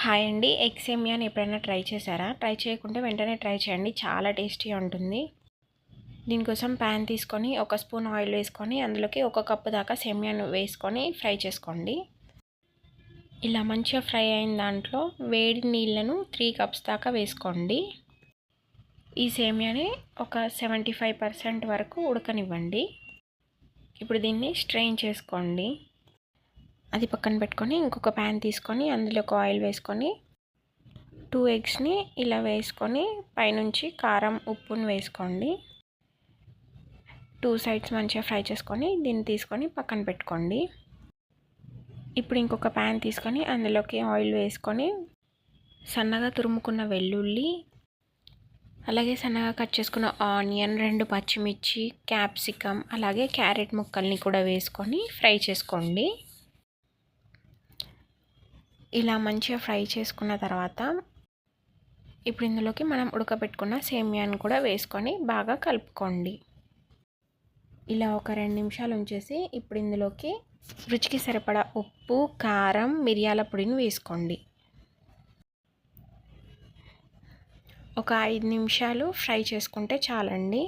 Hi అండి egg సేమియాని ఎప్పుడైనా try చేశారా? ట్రై చేయకుంటే వెంటనే ట్రై చేయండి చాలా టేస్టీగా ఉంటుంది. దీనికోసం ప్యాన్ తీసుకొని ఒక స్పూన్ ఆయిల్ వేసుకొని అందులోకి ఒక కప్పు దాకా సేమియాను వేసుకొని ఫ్రై చేసుకోండి. ఇలా మంచిగా ఫ్రై అయిన దాంట్లో వేడి నీళ్ళను త్రీ కప్స్ దాకా వేసుకోండి. ఈ సేమియాని ఒక సెవెంటీ ఫైవ్ పర్సెంట్ వరకు ఉడకనివ్వండి. ఇప్పుడు దీన్ని స్ట్రెయిన్ చేసుకోండి. అది పక్కన పెట్టుకొని ఇంకొక ప్యాన్ తీసుకొని అందులో ఒక ఆయిల్ వేసుకొని టూ ఎగ్స్ని ఇలా వేసుకొని పైనుంచి కారం ఉప్పుని వేసుకోండి. టూ సైడ్స్ మంచిగా ఫ్రై చేసుకొని దీన్ని తీసుకొని పక్కన పెట్టుకోండి. ఇప్పుడు ఇంకొక ప్యాన్ తీసుకొని అందులోకి ఆయిల్ వేసుకొని సన్నగా తురుముకున్న వెల్లుల్లి అలాగే సన్నగా కట్ చేసుకున్న ఆనియన్ రెండు పచ్చిమిర్చి క్యాప్సికమ్ అలాగే క్యారెట్ ముక్కల్ని కూడా వేసుకొని ఫ్రై చేసుకోండి. ఇలా మంచిగా ఫ్రై చేసుకున్న తర్వాత ఇప్పుడు ఇందులోకి మనం ఉడకబెట్టుకున్న సేమియాను కూడా వేసుకొని బాగా కలుపుకోండి. ఇలా ఒక రెండు నిమిషాలు ఉంచేసి ఇప్పుడు ఇందులోకి రుచికి సరిపడా ఉప్పు కారం మిరియాల పొడిని వేసుకోండి. ఒక ఐదు నిమిషాలు ఫ్రై చేసుకుంటే చాలండి.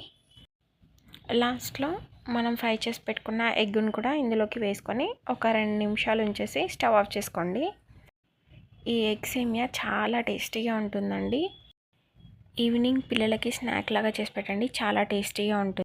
లాస్ట్లో మనం ఫ్రై చేసి పెట్టుకున్న ఎగ్గును కూడా ఇందులోకి వేసుకొని ఒక రెండు నిమిషాలు ఉంచేసి స్టవ్ ఆఫ్ చేసుకోండి. ఈ ఎగ్ సేమియా చాలా టేస్టీగా ఉంటుందండి. ఈవినింగ్ పిల్లలకి స్నాక్ లాగా చేసి పెట్టండి చాలా టేస్టీగా ఉంటుంది.